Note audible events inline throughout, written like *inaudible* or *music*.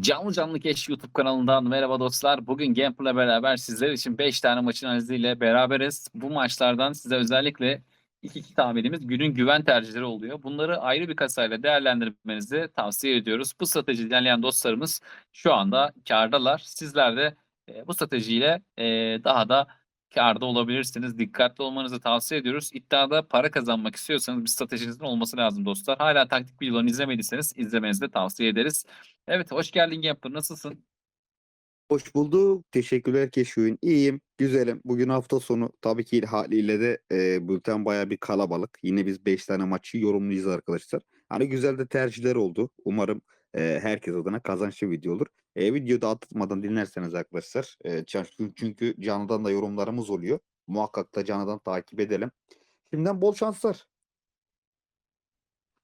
Canlı Canlı Keş YouTube kanalından merhaba dostlar. Bugün Gambler'la beraber sizler için 5 tane maçın analiziyle beraberiz. Bu maçlardan size özellikle iki iki tahminimiz günün güven tercihleri oluyor. Bunları ayrı bir kasayla değerlendirmenizi tavsiye ediyoruz. Bu strateji ilerleyen dostlarımız şu anda kardalar. Sizler de e, bu stratejiyle e, daha da karda olabilirsiniz. Dikkatli olmanızı tavsiye ediyoruz. İddiada para kazanmak istiyorsanız bir stratejinizin olması lazım dostlar. Hala taktik videolarını izlemediyseniz izlemenizi de tavsiye ederiz. Evet hoş geldin Gambler. Nasılsın? Hoş bulduk. Teşekkürler Keşföyün. İyiyim, güzelim. Bugün hafta sonu tabii ki haliyle de e, bülten bayağı bir kalabalık. Yine biz 5 tane maçı yorumlayacağız arkadaşlar. Hani güzel de tercihler oldu. Umarım herkes adına kazançlı video olur. E, videoda atlatmadan dinlerseniz arkadaşlar. E, çünkü, canlıdan da yorumlarımız oluyor. Muhakkak da canlıdan takip edelim. Şimdiden bol şanslar.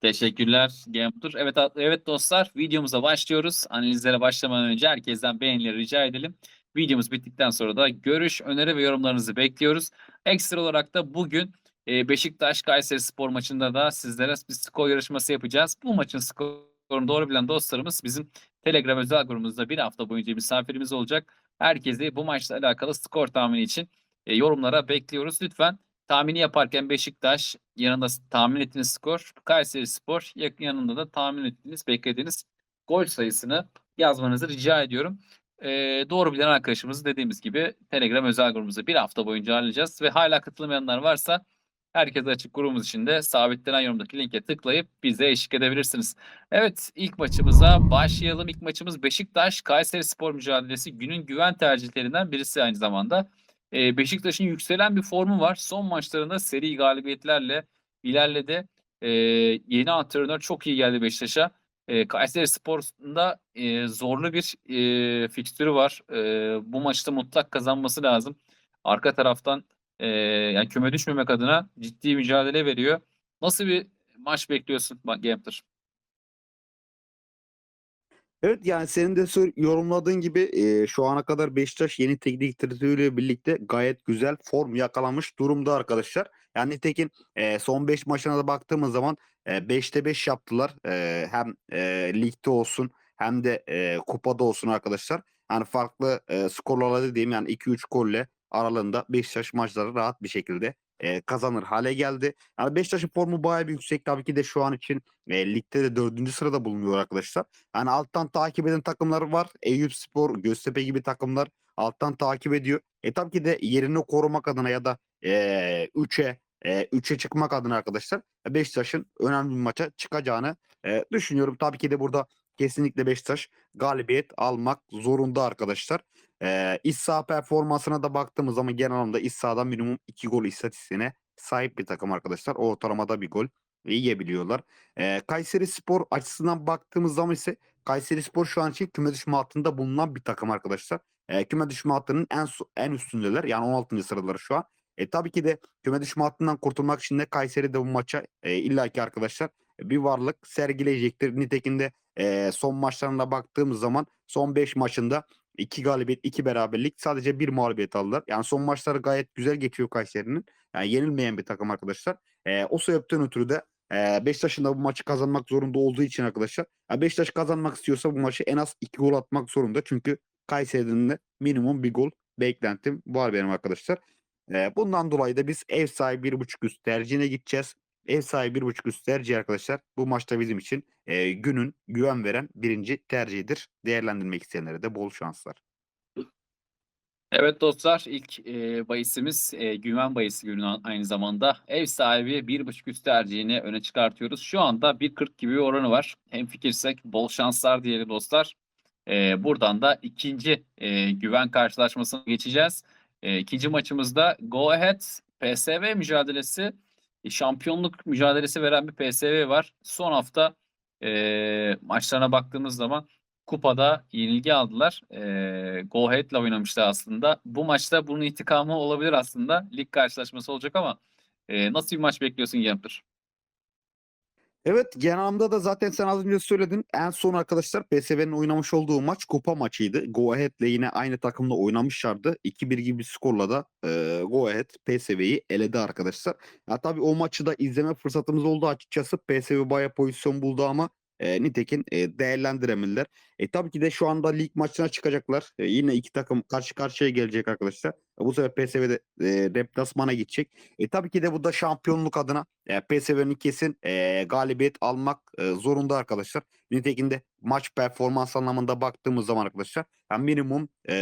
Teşekkürler Gambler. Evet evet dostlar videomuza başlıyoruz. Analizlere başlamadan önce herkesten beğenileri rica edelim. Videomuz bittikten sonra da görüş, öneri ve yorumlarınızı bekliyoruz. Ekstra olarak da bugün Beşiktaş Kayseri Spor maçında da sizlere bir skor yarışması yapacağız. Bu maçın skorunu doğru bilen dostlarımız bizim Telegram özel grubumuzda bir hafta boyunca misafirimiz olacak. Herkesi bu maçla alakalı skor tahmini için e, yorumlara bekliyoruz. Lütfen tahmini yaparken Beşiktaş yanında tahmin ettiğiniz skor, Kayseri Spor yanında da tahmin ettiğiniz, beklediğiniz gol sayısını yazmanızı rica ediyorum. Ee, doğru bilen arkadaşımızı dediğimiz gibi Telegram özel grubumuza bir hafta boyunca halledeceğiz ve hala katılmayanlar varsa herkese açık grubumuz içinde sabitlenen yorumdaki linke tıklayıp bize eşlik edebilirsiniz. Evet ilk maçımıza başlayalım. İlk maçımız Beşiktaş Kayseri Spor mücadelesi günün güven tercihlerinden birisi aynı zamanda. Ee, Beşiktaş'ın yükselen bir formu var. Son maçlarında seri galibiyetlerle ilerledi. Ee, yeni antrenör çok iyi geldi Beşiktaş'a. Ee, Kayseri Spor'da e, zorlu bir e, fikstürü var. E, bu maçta mutlak kazanması lazım. Arka taraftan e, yani küme düşmemek adına ciddi mücadele veriyor. Nasıl bir maç bekliyorsun Gambler? Evet yani senin de yorumladığın gibi e, şu ana kadar Beşiktaş yeni teknik direktörüyle birlikte gayet güzel form yakalamış durumda arkadaşlar. Yani nitekim e, son 5 maçına da baktığımız zaman e, 5'te 5 yaptılar. E, hem e, ligde olsun hem de e, kupada olsun arkadaşlar. Yani farklı e, skorlarla diyeyim yani 2-3 golle aralığında Beşiktaş maçları rahat bir şekilde e, kazanır hale geldi. Yani Beşiktaş'ın formu bayağı bir yüksek. Tabii ki de şu an için e, ligde de dördüncü sırada bulunuyor arkadaşlar. Yani alttan takip eden takımlar var. Eyüp Spor, Göztepe gibi takımlar alttan takip ediyor. E tabii ki de yerini korumak adına ya da 3'e e, 3'e çıkmak adına arkadaşlar Beşiktaş'ın önemli bir maça çıkacağını e, düşünüyorum. Tabii ki de burada kesinlikle Beşiktaş galibiyet almak zorunda arkadaşlar. Ee, iç saha performansına da baktığımız zaman genel anlamda iç sahada minimum 2 gol istatistiğine sahip bir takım arkadaşlar. Ortalamada bir gol yiyebiliyorlar. Ee, Kayseri Spor açısından baktığımız zaman ise Kayseri Spor şu an için küme düşme hattında bulunan bir takım arkadaşlar. Ee, küme düşme hattının en en üstündeler. Yani 16. sıraları şu an. E, tabii ki de küme düşme hattından kurtulmak için de Kayseri de bu maça e, illaki arkadaşlar bir varlık sergileyecektir. Nitekim de e, son maçlarına baktığımız zaman son 5 maçında 2 galibiyet, 2 beraberlik. Sadece bir mağlubiyet aldılar. Yani son maçları gayet güzel geçiyor Kayseri'nin. Yani yenilmeyen bir takım arkadaşlar. E, o sebepten ötürü de e, Beşiktaş'ın da bu maçı kazanmak zorunda olduğu için arkadaşlar. Yani Beşiktaş kazanmak istiyorsa bu maçı en az 2 gol atmak zorunda. Çünkü Kayseri'nin de minimum bir gol beklentim var benim arkadaşlar. E, bundan dolayı da biz ev sahibi 1.5 üst tercihine gideceğiz. Ev sahibi 1.5 üst tercih arkadaşlar. Bu maçta bizim için e, günün güven veren birinci tercihidir. Değerlendirmek isteyenlere de bol şanslar. Evet dostlar ilk e, bahisimiz e, güven bahisi günü aynı zamanda. Ev sahibi 1.5 üst tercihini öne çıkartıyoruz. Şu anda 1.40 gibi bir oranı var. Hem fikirsek bol şanslar diyelim dostlar. E, buradan da ikinci e, güven karşılaşmasına geçeceğiz. E, ikinci maçımızda Go Ahead PSV mücadelesi şampiyonluk mücadelesi veren bir PSV var. Son hafta e, maçlarına baktığımız zaman kupada yenilgi aldılar. E, Go Ahead'le oynamışlar aslında. Bu maçta bunun intikamı olabilir aslında. Lig karşılaşması olacak ama e, nasıl bir maç bekliyorsun Gamper? Evet genel anlamda da zaten sen az önce söyledin. En son arkadaşlar PSV'nin oynamış olduğu maç kupa maçıydı. Go Ahead'le yine aynı takımla oynamışlardı. 2-1 gibi bir skorla da e, Go Ahead PSV'yi eledi arkadaşlar. Ya tabii o maçı da izleme fırsatımız oldu açıkçası. PSV bayağı pozisyon buldu ama E, nitekim e, değerlendiremediler. E, tabii ki de şu anda lig maçına çıkacaklar. E, yine iki takım karşı karşıya gelecek arkadaşlar. E, bu sefer PSV'de e, deplasmana gidecek. E, tabii ki de bu da şampiyonluk adına e, PSV'nin kesin e, galibiyet almak e, zorunda arkadaşlar. Nitekim de maç performans anlamında baktığımız zaman arkadaşlar yani minimum e,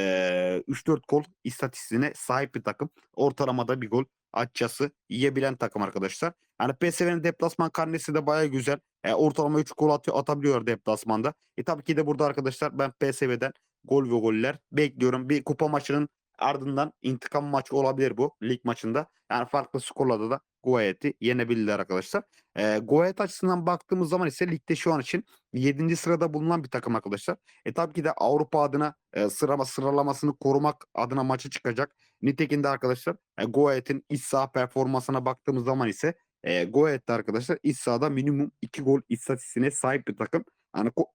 3-4 gol istatistiğine sahip bir takım. Ortalamada bir gol açıkçası yiyebilen takım arkadaşlar. Yani PSV'nin deplasman karnesi de baya güzel. E, ortalama 3 gol atıyor, atabiliyor deplasmanda. E tabii ki de burada arkadaşlar ben PSV'den gol ve goller bekliyorum. Bir kupa maçının ardından intikam maçı olabilir bu lig maçında. Yani farklı skorlarda da Goet'i yenebilirler arkadaşlar. E, Goet açısından baktığımız zaman ise ligde şu an için 7. sırada bulunan bir takım arkadaşlar. E tabii ki de Avrupa adına e, sırama sıralamasını korumak adına maçı çıkacak. Nitekim de arkadaşlar e, Goet'in iç saha performansına baktığımız zaman ise e, Goet'te arkadaşlar iç sahada minimum 2 gol istatistiğine sahip bir takım. Yani ko-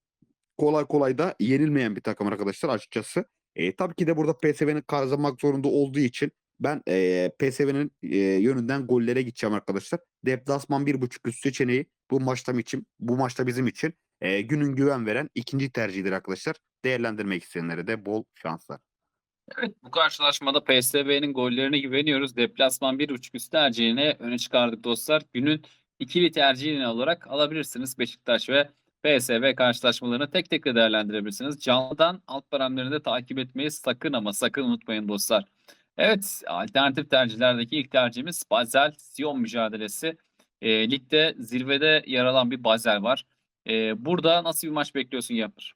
kolay kolay da yenilmeyen bir takım arkadaşlar açıkçası. E, tabii ki de burada PSV'nin kazanmak zorunda olduğu için ben e, PSV'nin e, yönünden gollere gideceğim arkadaşlar. Deplasman 1.5 üst seçeneği bu maçta için bu maçta bizim için e, günün güven veren ikinci tercihidir arkadaşlar. Değerlendirmek isteyenlere de bol şanslar. Evet bu karşılaşmada PSV'nin gollerine güveniyoruz. Deplasman 1.5 üst tercihine öne çıkardık dostlar. Günün ikili tercihini olarak alabilirsiniz. Beşiktaş ve PSV karşılaşmalarını tek tek de değerlendirebilirsiniz. Canlıdan alt paramlarını da takip etmeyi sakın ama sakın unutmayın dostlar. Evet alternatif tercihlerdeki ilk tercihimiz Basel Sion mücadelesi. E, ligde zirvede yer alan bir Basel var. E, burada nasıl bir maç bekliyorsun Yapır?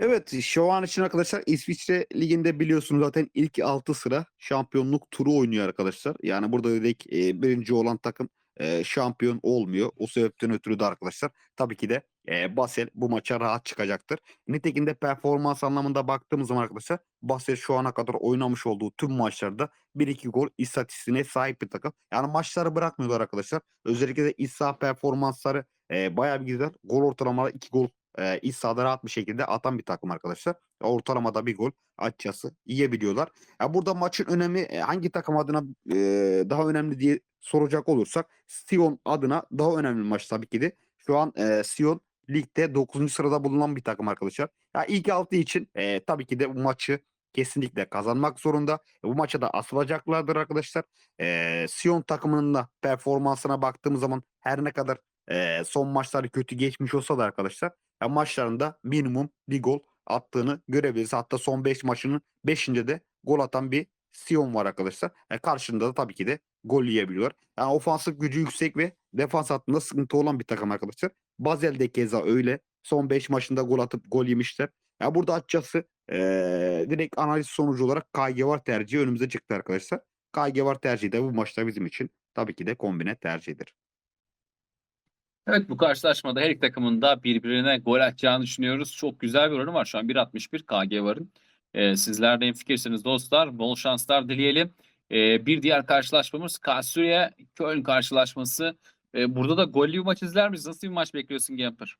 Evet şu an için arkadaşlar İsviçre Ligi'nde biliyorsunuz zaten ilk 6 sıra şampiyonluk turu oynuyor arkadaşlar. Yani burada direkt e, birinci olan takım e, şampiyon olmuyor. O sebepten ötürü de arkadaşlar tabii ki de e, Basel bu maça rahat çıkacaktır. Nitekim de performans anlamında baktığımız zaman arkadaşlar Basel şu ana kadar oynamış olduğu tüm maçlarda 1-2 gol istatistiğine sahip bir takım. Yani maçları bırakmıyorlar arkadaşlar. Özellikle de iç saha performansları e, bayağı bir güzel. Gol ortalamaları 2 gol e, iç sahada rahat bir şekilde atan bir takım arkadaşlar. Ortalamada bir gol açıkçası yiyebiliyorlar. Ya burada maçın önemi e, hangi takım adına e, daha önemli diye soracak olursak Sion adına daha önemli maç tabii ki de. Şu an e, Sion ligde 9. sırada bulunan bir takım arkadaşlar. Ya ilk altı için e, tabii ki de bu maçı kesinlikle kazanmak zorunda. E, bu maça da asılacaklardır arkadaşlar. E, Sion takımının da performansına baktığımız zaman her ne kadar e, son maçları kötü geçmiş olsa da arkadaşlar ya maçlarında minimum bir gol attığını görebiliriz. Hatta son 5 maçının 5'inde de gol atan bir Sion var arkadaşlar. E, karşında da tabii ki de gol yiyebiliyor. Yani ofansif gücü yüksek ve defans hattında sıkıntı olan bir takım arkadaşlar. Basel de keza öyle. Son 5 maçında gol atıp gol yemişler. Ya burada açıkçası eee, direkt analiz sonucu olarak KG var tercihi önümüze çıktı arkadaşlar. KG var tercihi de bu maçta bizim için tabii ki de kombine tercihidir. Evet bu karşılaşmada her iki takımın da birbirine gol atacağını düşünüyoruz. Çok güzel bir oranı var şu an 1.61 KG varın. Ee, sizler de en dostlar. Bol şanslar dileyelim. Ee, bir diğer karşılaşmamız Karlsruhe Köln karşılaşması. Ee, burada da gollü bir maç izler miyiz? Nasıl bir maç bekliyorsun Gemper?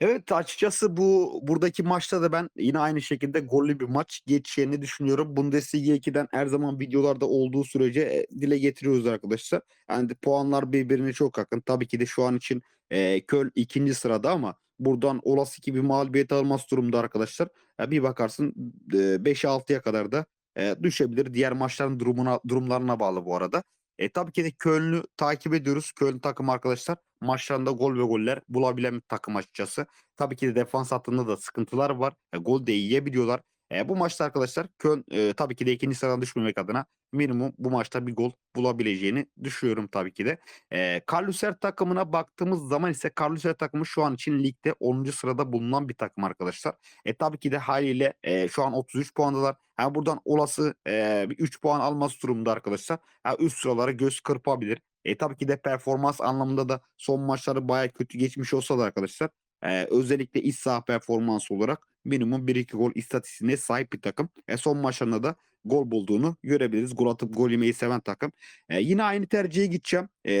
Evet açıkçası bu buradaki maçta da ben yine aynı şekilde gollü bir maç geçeceğini düşünüyorum. Bundesliga 2'den her zaman videolarda olduğu sürece e, dile getiriyoruz arkadaşlar. Yani puanlar birbirine çok yakın. Tabii ki de şu an için e, Köln ikinci sırada ama buradan olası ki bir mağlubiyet almaz durumda arkadaşlar. Ya bir bakarsın e, 5-6'ya kadar da e, düşebilir. Diğer maçların durumuna durumlarına bağlı bu arada. E, tabii ki de Köln'ü takip ediyoruz. Köln takım arkadaşlar maçlarında gol ve goller bulabilen bir takım açıkçası. Tabii ki de defans hattında da sıkıntılar var. E, gol de yiyebiliyorlar. E, bu maçta arkadaşlar Köln e, tabii ki de ikinci sıradan düşmemek adına minimum bu maçta bir gol bulabileceğini düşünüyorum tabii ki de. E, Karluser takımına baktığımız zaman ise Karluser takımı şu an için ligde 10. sırada bulunan bir takım arkadaşlar. E tabii ki de haliyle e, şu an 33 puandalar. Yani buradan olası e, bir 3 puan alması durumda arkadaşlar. Yani üst sıralara göz kırpabilir. E tabii ki de performans anlamında da son maçları bayağı kötü geçmiş olsa da arkadaşlar e, özellikle iç saha performansı olarak minimum 1-2 gol istatistiğine sahip bir takım. E, son maçlarında da gol bulduğunu görebiliriz. Gol atıp gol yemeyi seven takım. E, yine aynı tercihe gideceğim. E,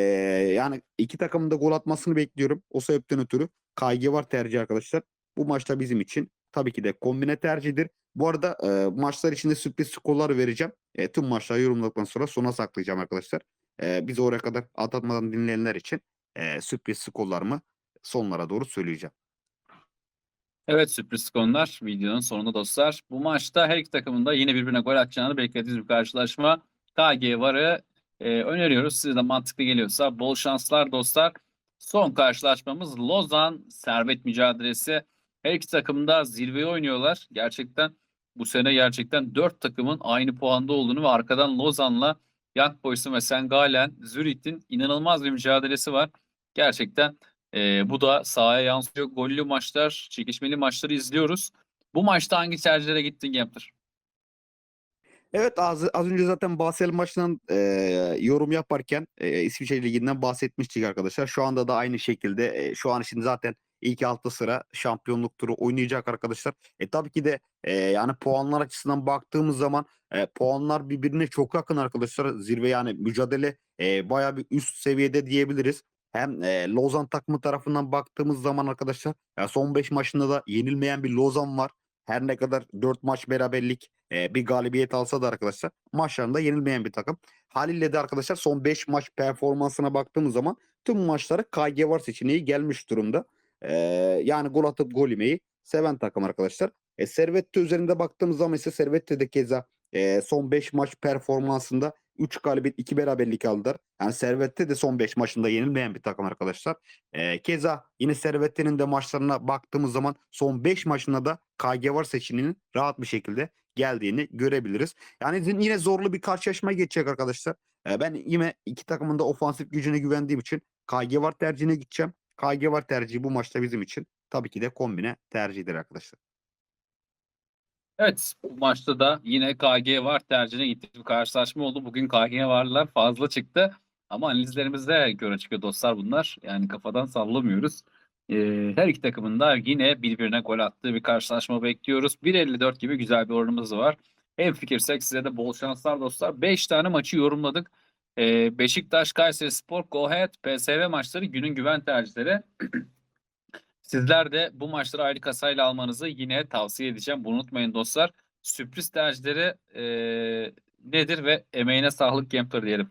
yani iki takımın da gol atmasını bekliyorum. O sebepten ötürü KG var tercih arkadaşlar. Bu maçta bizim için tabii ki de kombine tercihidir. Bu arada e, maçlar içinde sürpriz skorlar vereceğim. E, tüm maçları yorumladıktan sonra sona saklayacağım arkadaşlar. E, biz oraya kadar atlatmadan dinleyenler için e, sürpriz skorlarımı sonlara doğru söyleyeceğim. Evet sürpriz konular videonun sonunda dostlar. Bu maçta her iki takımın da yine birbirine gol atacağını beklediğimiz bir karşılaşma. KG Var'ı e, öneriyoruz. Size de mantıklı geliyorsa bol şanslar dostlar. Son karşılaşmamız Lozan Servet mücadelesi. Her iki takım da zirveye oynuyorlar. Gerçekten bu sene gerçekten dört takımın aynı puanda olduğunu ve arkadan Lozan'la Young Boys'un ve Sengalen, Zürich'in inanılmaz bir mücadelesi var. Gerçekten ee, bu da sahaya yansıyor. Gollü maçlar, çekişmeli maçları izliyoruz. Bu maçta hangi tercihlere gittin Gempler? Evet az, az önce zaten Basel maçından e, yorum yaparken e, İsviçre Ligi'nden bahsetmiştik arkadaşlar. Şu anda da aynı şekilde e, şu an için zaten ilk altı sıra şampiyonluk turu oynayacak arkadaşlar. E tabii ki de e, yani puanlar açısından baktığımız zaman e, puanlar birbirine çok yakın arkadaşlar. Zirve yani mücadele e, bayağı bir üst seviyede diyebiliriz. Hem e, Lozan takımı tarafından baktığımız zaman arkadaşlar ya son 5 maçında da yenilmeyen bir Lozan var. Her ne kadar 4 maç beraberlik e, bir galibiyet alsa da arkadaşlar maçlarında yenilmeyen bir takım. Haliyle de arkadaşlar son 5 maç performansına baktığımız zaman tüm maçlara KG var seçeneği gelmiş durumda. E, yani gol atıp gol yemeyi seven takım arkadaşlar. E, Servette üzerinde baktığımız zaman ise Servette de keza e, son 5 maç performansında 3 galibiyet 2 beraberlik aldılar. Yani Servette de son 5 maçında yenilmeyen bir takım arkadaşlar. E, keza yine Servette'nin de maçlarına baktığımız zaman son 5 maçında da KG var seçeneğinin rahat bir şekilde geldiğini görebiliriz. Yani yine zorlu bir karşılaşma geçecek arkadaşlar. E, ben yine iki takımın da ofansif gücüne güvendiğim için KG var tercihine gideceğim. KG var tercihi bu maçta bizim için tabii ki de kombine tercihidir arkadaşlar. Evet bu maçta da yine KG var tercihine gittiğimiz bir karşılaşma oldu. Bugün KG varlar fazla çıktı. Ama analizlerimizde göre çıkıyor dostlar bunlar. Yani kafadan sallamıyoruz. Ee, her iki takımın da yine birbirine gol attığı bir karşılaşma bekliyoruz. 1.54 gibi güzel bir oranımız var. Hem fikirsek size de bol şanslar dostlar. 5 tane maçı yorumladık. Ee, Beşiktaş, Kayseri Spor, Go Ahead, PSV maçları günün güven tercihleri. *clears throat* Sizler de bu maçları ayrı kasayla almanızı yine tavsiye edeceğim. Bunu unutmayın dostlar. Sürpriz tercihleri eee, nedir ve emeğine sağlık Gambler diyelim.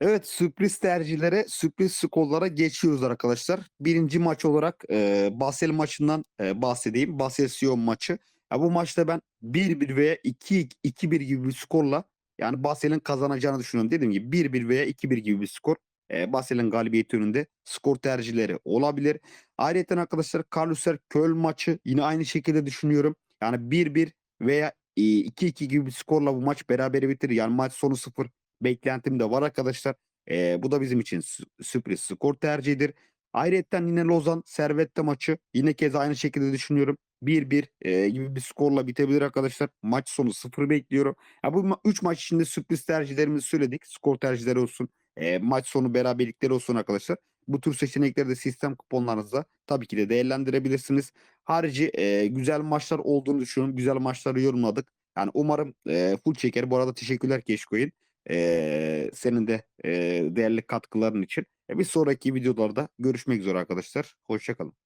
Evet sürpriz tercihlere, sürpriz skorlara geçiyoruz arkadaşlar. Birinci maç olarak e, Basel maçından e, bahsedeyim. Basel Sion maçı. Ya bu maçta ben 1-1 veya 2 2-1 gibi bir skorla yani Basel'in kazanacağını düşünüyorum. Dediğim gibi 1-1 veya 2-1 gibi bir skor. E, Basel'in galibiyeti önünde skor tercihleri olabilir. Ayrıca arkadaşlar Karlsruhe Köln maçı yine aynı şekilde düşünüyorum. Yani 1-1 veya e, 2-2 gibi bir skorla bu maç berabere bitirir. Yani maç sonu 0 beklentim de var arkadaşlar. Ee, bu da bizim için sü- sürpriz skor tercihidir. Ayrıca yine Lozan Servette maçı yine kez aynı şekilde düşünüyorum. 1-1 e, gibi bir skorla bitebilir arkadaşlar. Maç sonu 0 bekliyorum. Ya bu 3 maç içinde sürpriz tercihlerimizi söyledik. Skor tercihleri olsun. E, maç sonu beraberlikleri olsun arkadaşlar. Bu tür seçenekleri de sistem kuponlarınızda tabii ki de değerlendirebilirsiniz. Harici e, güzel maçlar olduğunu düşünüyorum. Güzel maçları yorumladık. Yani umarım e, full çeker. Bu arada teşekkürler Keşkoy'un. Ee, senin de e, değerli katkıların için. E, bir sonraki videolarda görüşmek üzere arkadaşlar. Hoşçakalın.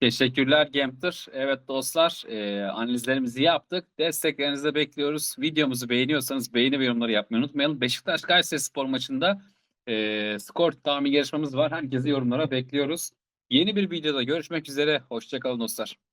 Teşekkürler Gambler. Evet dostlar eee, analizlerimizi yaptık. Desteklerinizi de bekliyoruz. Videomuzu beğeniyorsanız beğeni ve yorumları yapmayı unutmayalım. Beşiktaş Kayseri Spor maçında eee, skor tahmin yarışmamız var. Herkesi yorumlara bekliyoruz. Yeni bir videoda görüşmek üzere. Hoşçakalın dostlar.